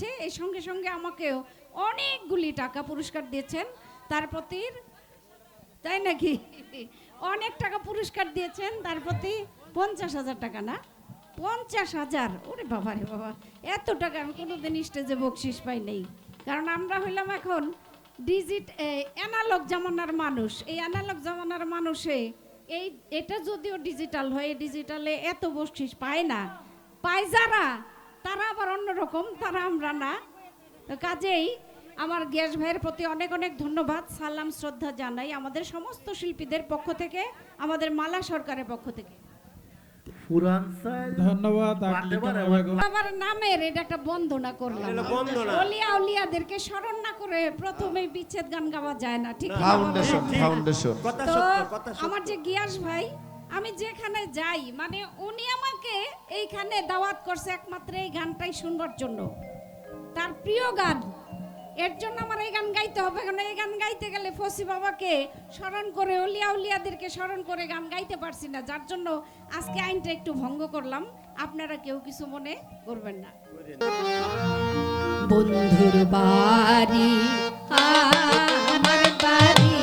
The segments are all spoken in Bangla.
যাচ্ছে এই সঙ্গে সঙ্গে আমাকেও অনেকগুলি টাকা পুরস্কার দিয়েছেন। তার প্রতি, তাই নাকি? অনেক টাকা পুরস্কার দিয়েছেন, তার প্রতি পঞ্চাশ হাজার টাকা না? পঞ্চাশ হাজার? ওরে বাবা রে বাবা, এত টাকা আমি কোনোদিন স্টেজে বকশিস পাই নেই। কারণ আমরা হইলাম এখন ডিজিট অ্যানালগ জামানার মানুষ। এই অ্যানালগ জামানার মানুষে এই, এটা যদিও ডিজিটাল হয় ডিজিটালে এত বকশিস পায় না। পায় যারা তারা আবার অন্যরকম তারা আমরা না। তো কাজেই আমার গ্যাস ভাইয়ের প্রতি অনেক অনেক ধন্যবাদ সালাম শ্রদ্ধা জানাই আমাদের সমস্ত শিল্পীদের পক্ষ থেকে আমাদের মালা সরকারের পক্ষ থেকে। ধন্যবাদ পারলে আকলিকা পারে, বেগম বাবার নামের এটা একটা বন্দনা করলাম। এটা বন্দনা। অলিয়া উলিয়াদেরকে স্মরণ না করে প্রথমেই বিচ্ছেদ গান গাওয়া যায় না ঠিক কি ফাউন্ডেশন ফাউন্ডেশন কথা তো সত্য কথা সত্য। আমার যে গিয়াস ভাই আমি যেখানে যাই মানে উনি আমাকে এইখানে দাওয়াত করছে একমাত্র এই গানটাই শুনবার জন্য। তার প্রিয় গান। এর জন্য আমার এই গান গাইতে হবে, কারণ এই গান গাইতে গেলে ফসি বাবাকে স্মরণ করে, অলিয়া উলিয়াদেরকে স্মরণ করে গান গাইতে পারছি না, যার জন্য আজকে আইনটা একটু ভঙ্গ করলাম। আপনারা কেউ কিছু মনে করবেন না। বন্ধুর বাড়ি, আমার বাড়ি।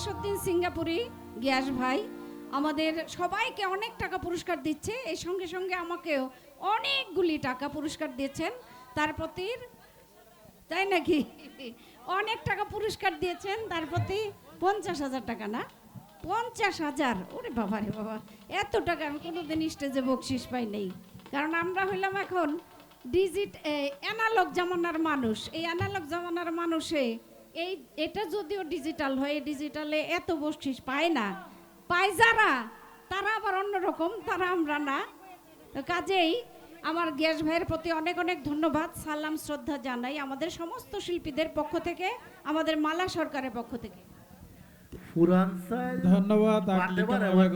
গিয়াসউদ্দিন সিঙ্গাপুরি, গিয়াস ভাই, আমাদের সবাইকে অনেক টাকা পুরস্কার দিচ্ছে। এই সঙ্গে সঙ্গে আমাকেও অনেকগুলি টাকা পুরস্কার দিয়েছেন। তার প্রতি, তাই নাকি? অনেক টাকা পুরস্কার দিয়েছেন। তার প্রতি পঞ্চাশ হাজার টাকা না? পঞ্চাশ হাজার? ওরে বাবা রে বাবা, এত টাকা আমি কোনোদিন স্টেজে বকশিস পাই নেই। কারণ আমরা হইলাম এখন ডিজিট অ্যানালগ জামানার মানুষ। এই অ্যানালগ জামানার মানুষে এই এটা যদিও ডিজিটাল হয় এই ডিজিটালে এত বকশিস পায় না। পায় যারা তারা আবার অন্যরকম তারা আমরা না। কাজেই আমার গ্যাস ভাইয়ের প্রতি অনেক অনেক ধন্যবাদ সালাম শ্রদ্ধা জানাই আমাদের সমস্ত শিল্পীদের পক্ষ থেকে আমাদের মালা সরকারের পক্ষ থেকে। ধন্যবাদ